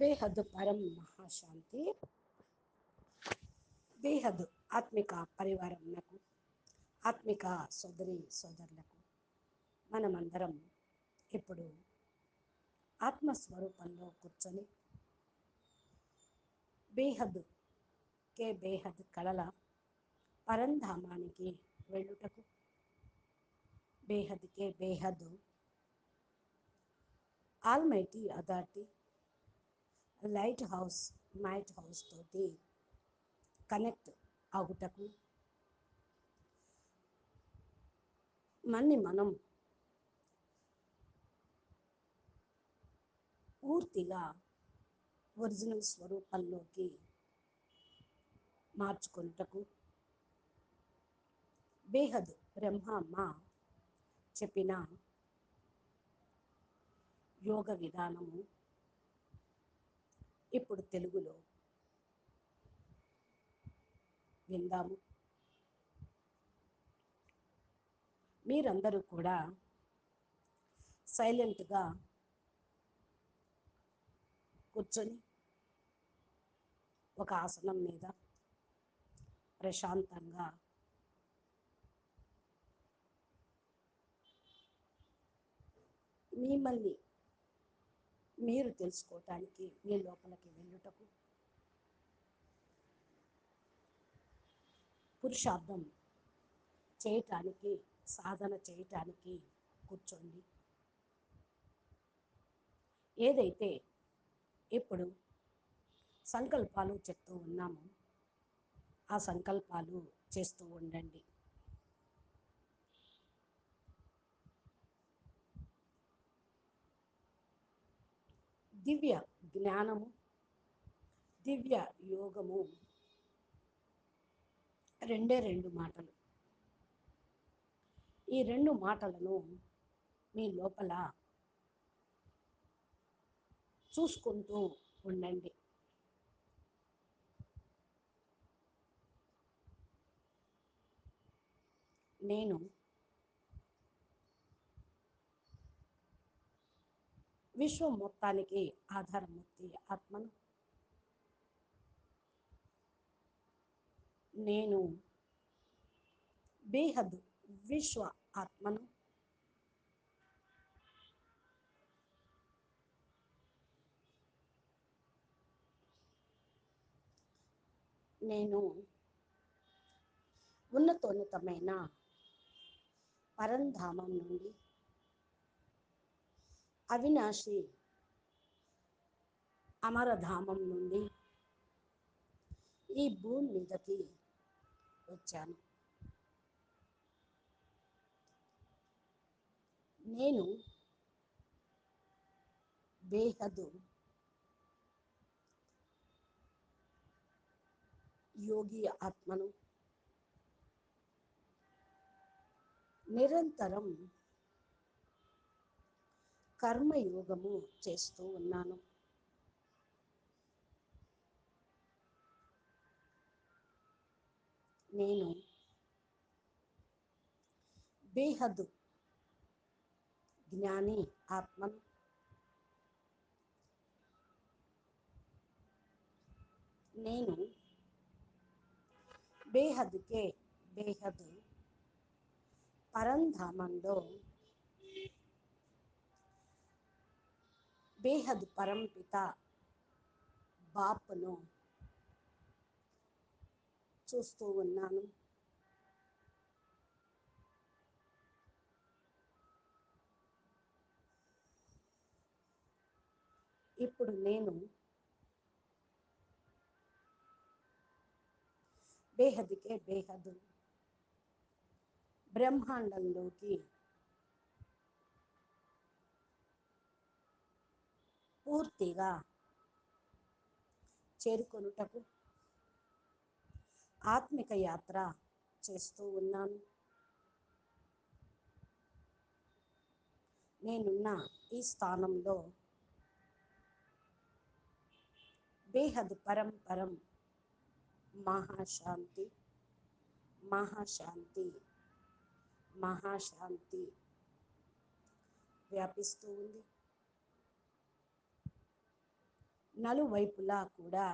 బేహద్ పరం మహాశాంతి. బేహద్ ఆత్మిక పరివారంకు ఆత్మిక సోదరి సోదరులకు మనమందరం ఇప్పుడు ఆత్మస్వరూపంలో కూర్చొని బేహద్ కే బేహద్ కళల పరంధామానికి వెళ్ళుటకు బేహద్ కే బేహద్ almighty authority light house might house తోటి కనెక్ట్ అవుటకు మన్ని మనం పూర్తిగా ఒరిజినల్ స్వరూపంలోకి మార్చుకొనుటకు బేహద్ బ్రహ్మమ్మ చెప్పిన యోగ విధానము ఇప్పుడు తెలుగులో విందాము. మీరందరూ కూడా సైలెంట్గా కూర్చొని ఒక ఆసనం మీద ప్రశాంతంగా మిమ్మల్ని మీరు తెలుసుకోవటానికి మీ లోపలికి వెళ్ళుటకు. పురుషార్థం చేయటానికి సాధన చేయటానికి కూర్చోండి. ఏదైతే ఇప్పుడు సంకల్పాలు చెప్తూ ఉన్నామో ఆ సంకల్పాలు చేస్తూ ఉండండి. దివ్య జ్ఞానము దివ్య యోగము. రెండే రెండు మాటలు. ఈ రెండు మాటలను మీ లోపల చూసుకుంటూ ఉండండి. నేను విశ్వం మొత్తానికి ఆధారమూర్తి ఆత్మను. నేను బేహద్ విశ్వ ఆత్మను. నేను ఉన్నతోన్నతమైన పరంధామం నుండి అవినాశి అమరధామం నుండి ఈ భూమి మీదకి వచ్చాను. నేను బేహదు యోగి ఆత్మను నిరంతరం కర్మయోగము చేస్తూ ఉన్నాను. నేను బేహద్దు జ్ఞాని ఆత్మను నేను బేహద్కే బేహద్ పరంధామంలో బేహద్ పరంపిత బాప్ను చూస్తూ ఉన్నాను. ఇప్పుడు నేను బేహద్కే బేహద్ బ్రహ్మాండంలోకి పూర్తిగా చేరుకొనుటకు ఆత్మిక యాత్ర చేస్తూ ఉన్నాను. నేనున్న ఈ స్థానంలో బేహద్ పరంపరం మహాశాంతి మహాశాంతి మహాశాంతి వ్యాపిస్తూ ఉంది. నలువైపులా కూడా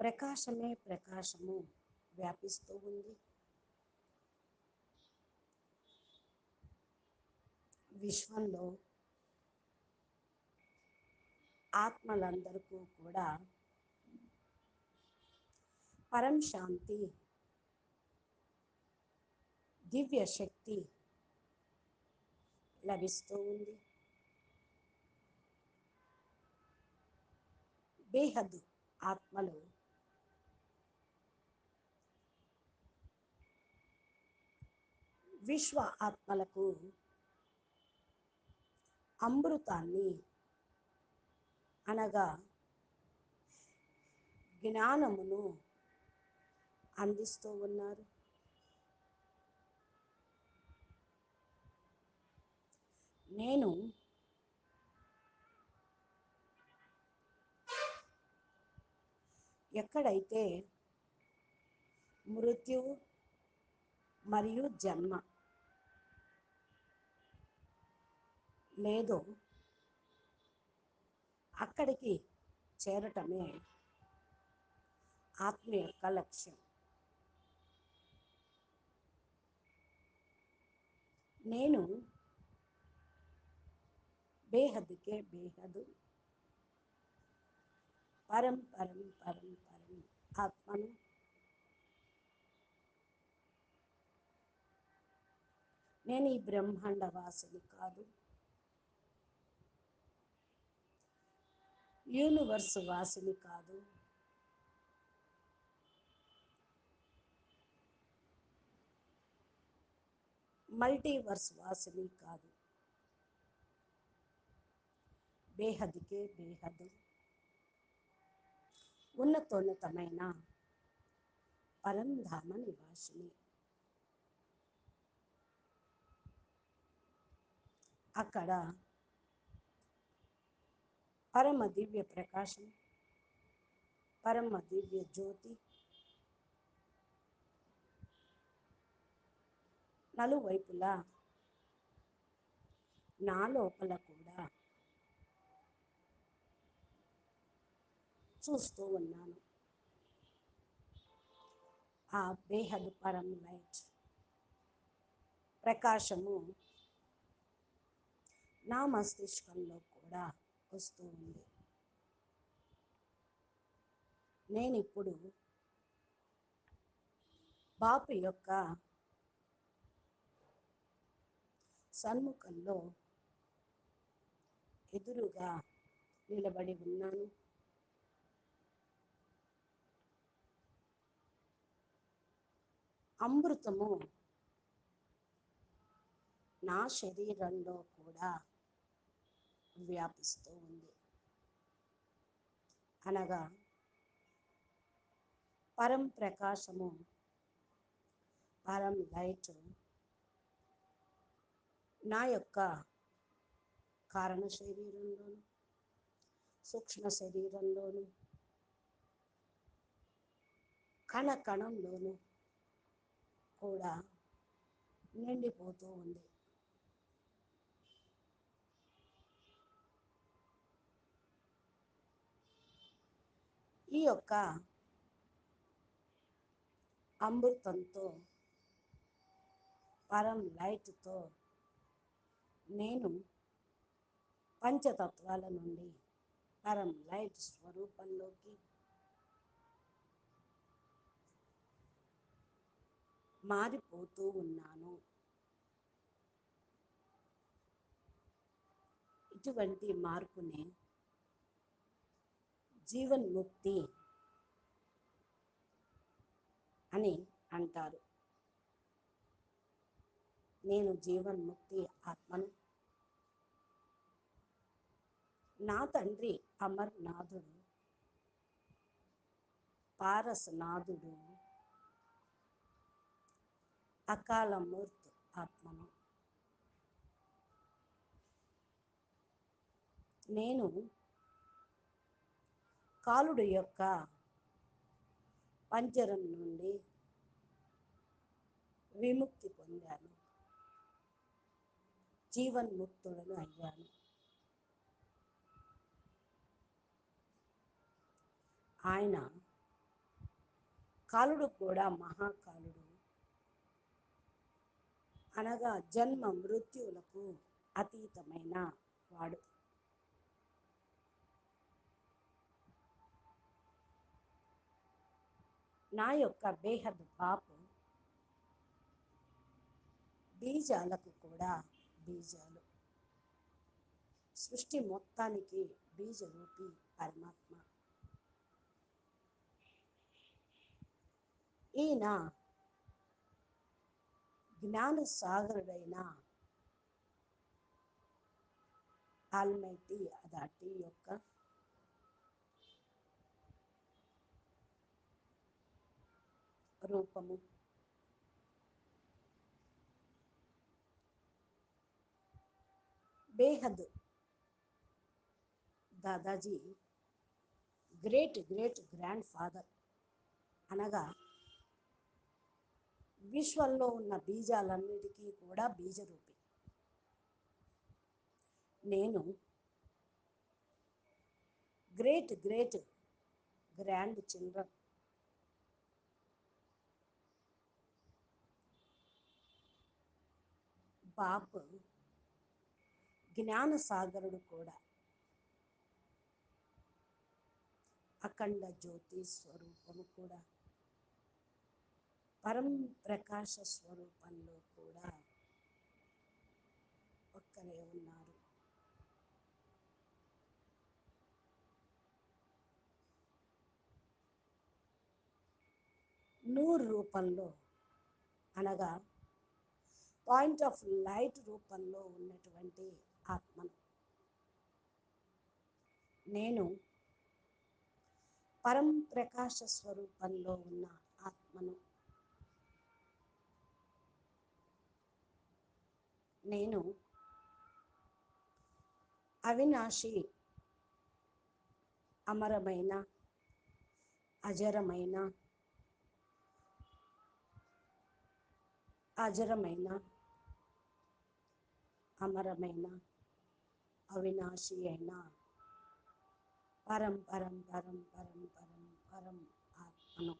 ప్రకాశమే ప్రకాశము వ్యాపిస్తూ ఉంది. విశ్వంలో ఆత్మలందరికీ కూడా పరం శాంతి దివ్య శక్తి లభిస్తూ ఉంది. బేహద్దు ఆత్మలు. విశ్వ ఆత్మలకు అమృతాన్ని అనగా జ్ఞానమును అందిస్తూ ఉన్నారు. నేను ఎక్కడైతే మృత్యువు మరియు జన్మ లేదో అక్కడికి చేరటమే ఆత్మ యొక్క లక్ష్యం. నేను బేహద్కే బేహదు పరం పరం పరం పరం. ఆత్మను నేను ఈ బ్రహ్మాండ వాసిని కాదు. యూనివర్స్ వాసిని కాదు. మల్టీవర్స్ వాసిని కాదు. బేహద్కే బేహదు. ఉన్నతోన్నతమైన పరంధామ నివాసిని. అక్కడ పరమ దివ్య ప్రకాశం పరమ దివ్య జ్యోతి నలువైపులా నా లోపల కూడా చూస్తూ ఉన్నాను. ఆ బేహద్ పరం లైట్ ప్రకాశము నా మస్తిష్కంలో కూడా వస్తూ ఉంది. నేను ఇప్పుడు బాపు యొక్క సన్ముఖంలో ఎదురుగా నిలబడి ఉన్నాను. అమృతము నా శరీరంలో కూడా వ్యాపిస్తూ ఉంది. అనగా పరం ప్రకాశము పరం లైట్ నా యొక్క కారణ శరీరంలోను సూక్ష్మ శరీరంలోను కణ కణంలోను కూడా నిండిపోతూ ఉంది. ఈ యొక్క అమృతంతో పరం లైట్తో నేను పంచతత్వాల నుండి పరం లైట్ స్వరూపంలోకి మారిపోతూ ఉన్నాను. ఇటువంటి మార్పునే జీవన్ముక్తి అని అంటారు. నేను జీవన్ముక్తి ఆత్మను. నా తండ్రి అమర్నాథుడు పారసనాథుడు అకాల మూర్తి ఆత్మను. నేను కాలుడు యొక్క పంజరం నుండి విముక్తి పొందాను. జీవన్ముక్తులను అయ్యాను. ఆయన కాలుడు కూడా మహాకాలుడు. అనగా జన్మ మృత్యువులకు అతీతమైన వాడు. నా యొక్క బేహద్ బాపు బీజాలకు కూడా బీజాలు. సృష్టి మొత్తానికి బీజరూపి పరమాత్మ. ఈయన జ్ఞాన సాగరుడైన ఆల్మైటీ అదాటి యొక్క రూపము. బేహద్ దాదాజీ గ్రేట్ గ్రేట్ గ్రాండ్ ఫాదర్ అనగా విశ్వంలో ఉన్న బీజాలన్నిటికీ కూడా బీజరూపి. నేను గ్రేట్ గ్రేట్ గ్రాండ్ చిల్డ్రన్. బాప్ జ్ఞానసాగరుడు కూడా. అఖండ జ్యోతి స్వరూపము కూడా. పరం ప్రకాశ స్వరూపంలో కూడా ఒక్కరే ఉన్నారు. నూరు రూపంలో అనగా పాయింట్ ఆఫ్ లైట్ రూపంలో ఉన్నటువంటి ఆత్మను. నేను పరం ప్రకాశ స్వరూపంలో ఉన్న ఆత్మను నేను అవినాశి అమరమైన అజరమైన అజరమైన అమరమైన అవినాశి అయిన పరం పరం పరం పరం పరం పరం ఆత్మను.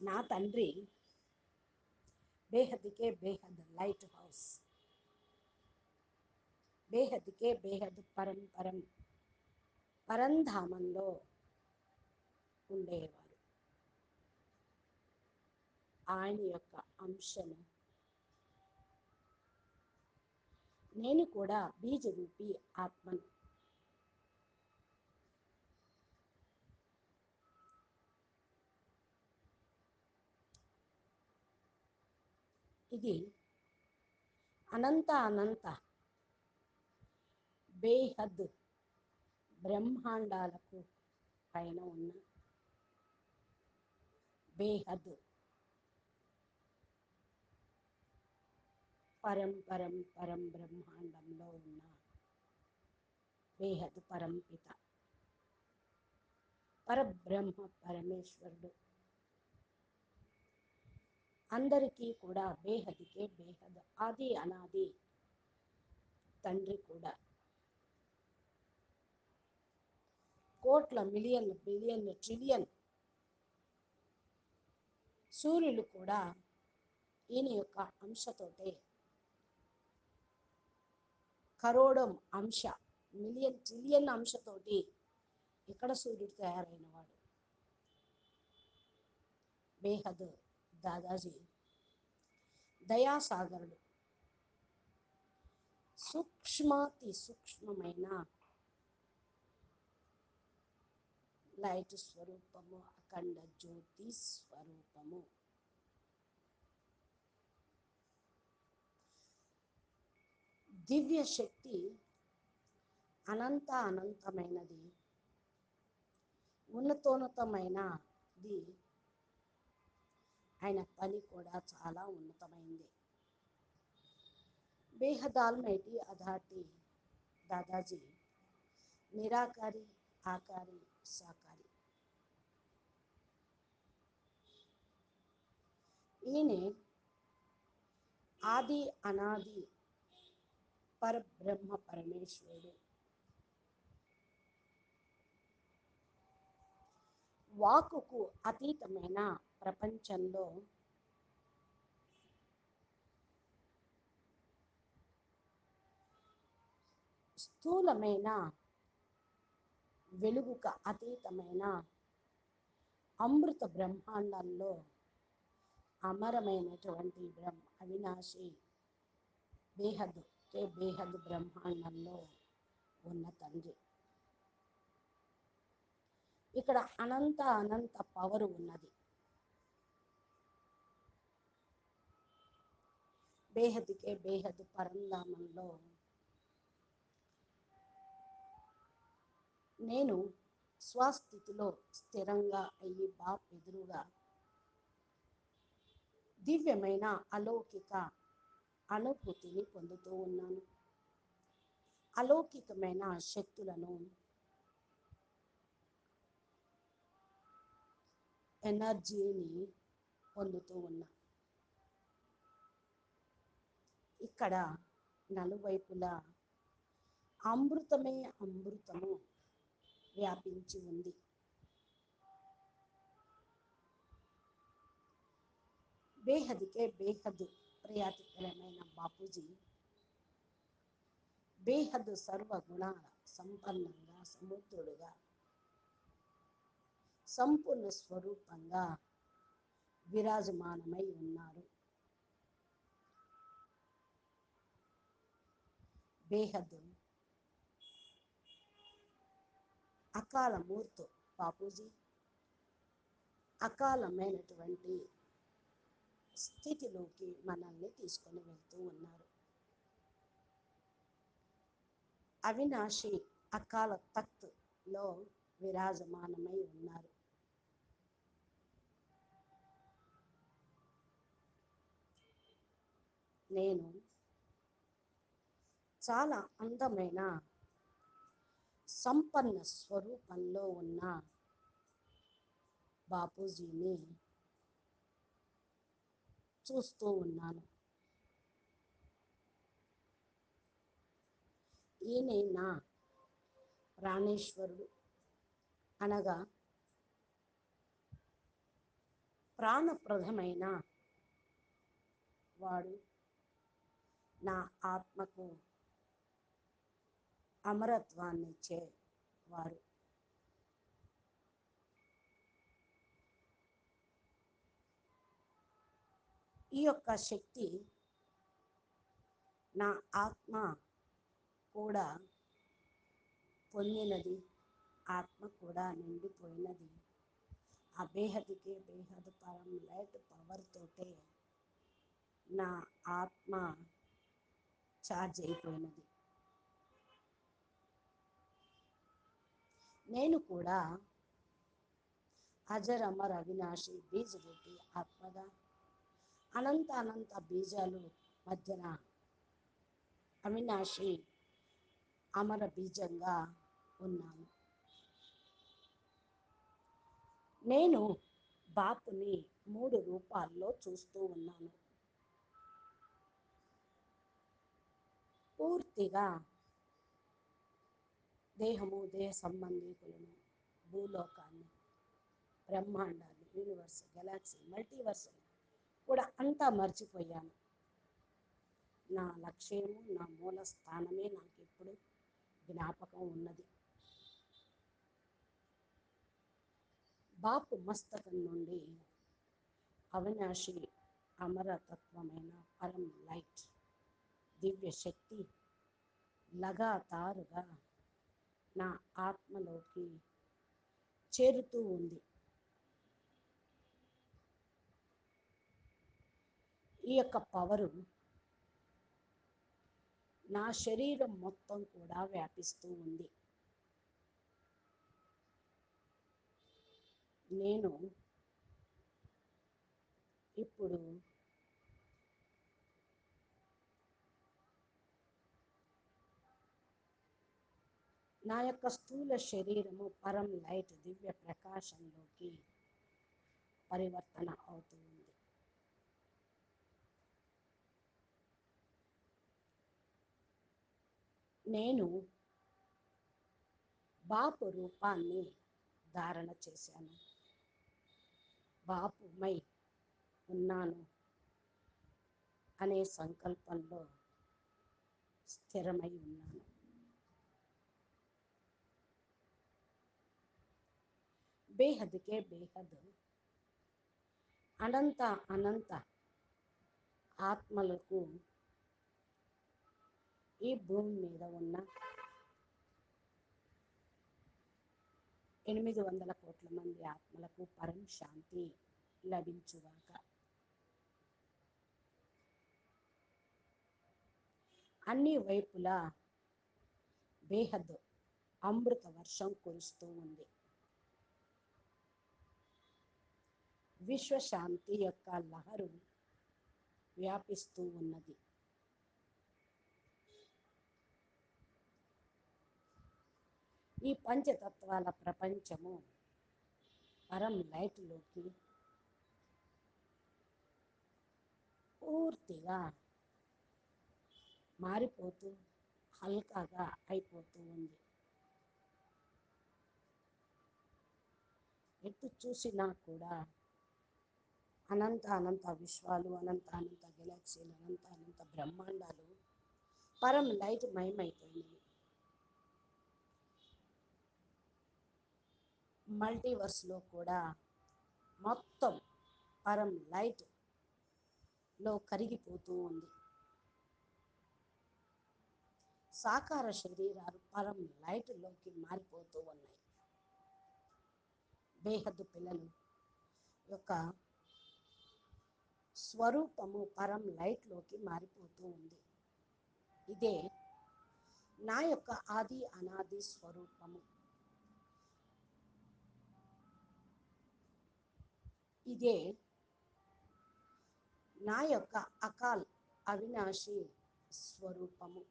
నా తండ్రి బేహద్కే బేహద్ లైట్ హౌస్. బేహద్కే బేహద్ పరం పరం పరంధామంలో ఉండేవారు. ఆయన యొక్క అంశము. నేను కూడా బీజరూపి ఆత్మను ఇది అనంత అనంత బేహద్ బ్రహ్మాండాలకు పైన ఉన్న బేహద్ పరం పరం పరం బ్రహ్మాండంలో ఉన్న బేహద్ పరంపిత. పరబ్రహ్మ పరమేశ్వరుడు. అందరికీ కూడా బేహదికే బేహద్ ఆది అనాది తండ్రి కూడా. కోట్ల మిలియన్ బిలియన్ ట్రిలియన్ సూర్యులు కూడా ఈయన యొక్క అంశతోటే. కరోడం అంశ మిలియన్ ట్రిలియన్ అంశతోటి ఇక్కడ సూర్యుడు తయారైన వాడు బేహద్ దాదాజీ. దయాసాగరుడు. సూక్ష్మాతి సూక్ష్మమైన లైట్ స్వరూపము అఖండ జ్యోతి స్వరూపము. దివ్య శక్తి అనంత అనంతమైనది ఉన్నతోన్నతమైనది ఆయన పని కూడా చాలా ఉన్నతమైంది. బేహదాల్ మేటి అధాటి దాదాజీ నిరాకారి ఆకారి సాకారి. ఈయన ఆది అనాది పరబ్రహ్మ పరమేశ్వరుడు. వాకుకు అతీతమైన ప్రపంచంలో స్థూలమైన వెలుగుకు అతీతమైన అమృత బ్రహ్మాండంలో అమరమైనటువంటి బ్రహ్మ అవినాశి బేహద్ కే బేహద్ బ్రహ్మాండంలో ఉన్న తండ్రి. ఇక్కడ అనంత అనంత పవర్ ఉన్నది. బేహద్కే బేహద్ పరంధామంలో నేను స్వస్థితిలో స్థిరంగా అయ్యి బాప్ ఎదురుగా దివ్యమైన అలౌకిక అనుభూతిని పొందుతూ ఉన్నాను. అలౌకికమైన శక్తులను ఎనర్జీని పొందుతూ ఉన్నాను ఇక్కడ నలువైపులా అమృతమే అమృతము వ్యాపించి ఉంది. బేహదికే బేహద్ ప్రియాతికరమైన బాపూజీ బేహద్ సర్వగుణాల సంపన్నంగా సముద్రుడుగా సంపూర్ణ స్వరూపంగా విరాజమానమై ఉన్నారు. బేహద్దు. అకాల మూర్తు బాపూజీ. అకాలమైనటువంటి స్థితిలోకి మనల్ని తీసుకొని వెళ్తూ ఉన్నారు. అవినాశి అకాల తక్త్లో విరాజమానమై ఉన్నారు. నేను చాలా అందమైన సంపన్న స్వరూపంలో ఉన్న బాపూజీని చూస్తూ ఉన్నాను. ఈయన నా ప్రాణేశ్వరుడు అనగా ప్రాణప్రదమైన వాడు. నా ఆత్మకు అమరత్వాన్ని ఇచ్చే వారు. ఈ యొక్క శక్తి నా ఆత్మ కూడా పొందినది. ఆత్మ కూడా నిండిపోయినది. ఆ బేహద్కి బేహద పరం లైట్ పవర్ తోటే నా ఆత్మ ఛార్జ్ అయిపోయినది. నేను కూడా అజర్ అమర్ అవినాశి బీజరూపి ఆత్మగా అనంత అనంత బీజాలు మధ్యన అవినాశి అమర బీజంగా ఉన్నాను. నేను బాపుని మూడు రూపాల్లో చూస్తూ ఉన్నాను. పూర్తిగా దేహము దేహ సంబంధితులను భూలోకాన్ని బ్రహ్మాండాన్ని యూనివర్స్ గెలాక్సీ మల్టీవర్స్ కూడా అంతా మర్చిపోయాను. నా లక్ష్యము నా మూల స్థానమే నాకు ఇప్పుడు జ్ఞాపకం ఉన్నది. బాపు మస్తకం నుండి అవినాశి అమరతత్వమైన పరం లైట్ దివ్య శక్తి లగాతారుగా నా ఆత్మలోకి చేరుతూ ఉంది. ఈ యొక్క పవరు నా శరీరం మొత్తం కూడా వ్యాపిస్తూ ఉంది. నేను ఇప్పుడు నా యొక్క స్థూల శరీరము పరం లైట్ దివ్య ప్రకాశంలోకి పరివర్తన అవుతుంది నేను బాపు రూపాన్ని ధారణ చేశాను. బాపుమై ఉన్నాను అనే సంకల్పంలో స్థిరమై ఉన్నాను. బేహద్కే బేహద్ అనంత అనంత ఆత్మలకు ఈ భూమి మీద ఉన్న ఎనిమిది వందల కోట్ల మంది ఆత్మలకు పరం శాంతి లభించుగాక అన్ని వైపులా బేహద్ అమృత వర్షం కురుస్తూ ఉంది విశ్వశాంతి యొక్క లహరు వ్యాపిస్తూ ఉన్నది. ఈ పంచతత్వాల ప్రపంచము పరం లైట్లోకి పూర్తిగా మారిపోతూ హల్కాగా అయిపోతూ ఉంది. ఎటు చూసినా కూడా అనంత అనంత విశ్వాలు అనంత అనంత గెలాక్సీలు అనంత అనంత బ్రహ్మాండాలు. పరం లైట్ మయమైపోయినవి మల్టీవర్స్లో కూడా మొత్తం పరం లైట్లో కరిగిపోతూ ఉంది. సాకార శరీరాలు పరం లైట్లోకి మారిపోతూ ఉన్నాయి. బేహద్దు పిల్లలు యొక్క స్వరూపము పరం లైట్లోకి మారిపోతూ ఉంది. ఇదే నా యొక్క ఆది అనాది స్వరూపము. ఇదే నా యొక్క అకాల్ అవినాశి స్వరూపము.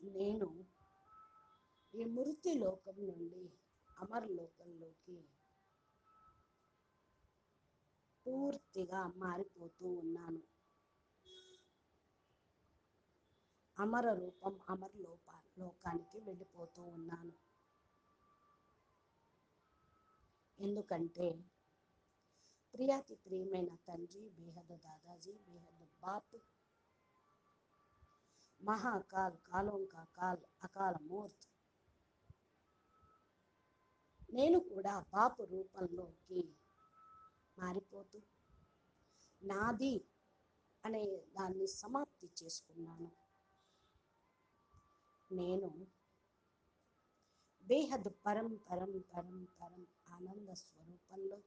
నేను ఈ మృతి లోకం నుండి అమర్ లోకంలోకి పూర్తిగా మారిపోతూ ఉన్నాను. అమర రూపం అమర లోప లోకానికి వెళ్ళిపోతూ ఉన్నాను. ఎందుకంటే ప్రియాతి ప్రియమైన తండ్రి బేహద్ దాదాజీ బేహద్ బాప్ మహాకాల్ కాలోం కా కాల్ అకాల మూర్త్. నేను కూడా బాపు రూపంలోకి మారిపోతూ నాది అనే దాన్ని సమాప్తి చేసుకున్నాను. నేను బేహద్ పరం పరం పరం పరం ఆనంద స్వరూపంలో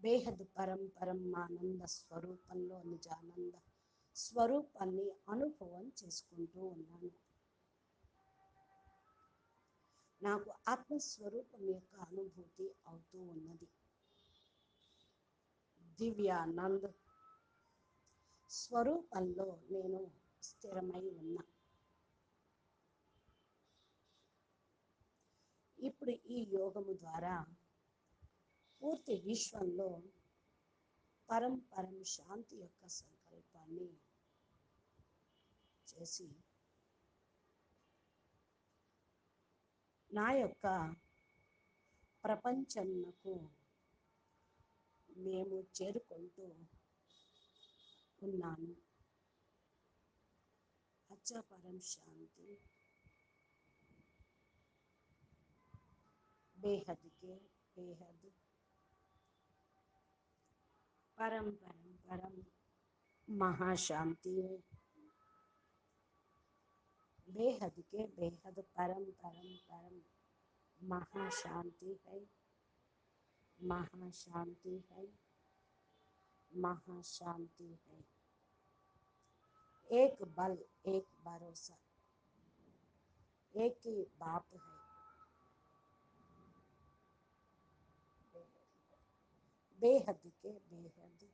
బేహద్ పరం పరం ఆనంద స్వరూపంలో నిజానంద స్వరూపాన్ని అనుభవం చేసుకుంటూ ఉన్నాను. నాకు ఆత్మస్వరూపం యొక్క అనుభూతి అవుతూ ఉన్నది. దివ్యానంద్ స్వరూపంలో నేను స్థిరమై ఉన్నా. ఇప్పుడు ఈ యోగము ద్వారా పూర్తి విశ్వంలో పరం పరం శాంతి యొక్క సంకల్పాన్ని చేసి నా యొక్క ప్రపంచంకు మేము చేరుకుంటూ ఉన్నాను అచ్చ పరం శాంతి बेहद के बेहद परम परम परम महाशांति है बेहद के बेहद परम परम परम महाशांति है। महाशांति है। महाशांति है। एक बल, एक भरोसा, एक ही बाप है। बेहद के बेहद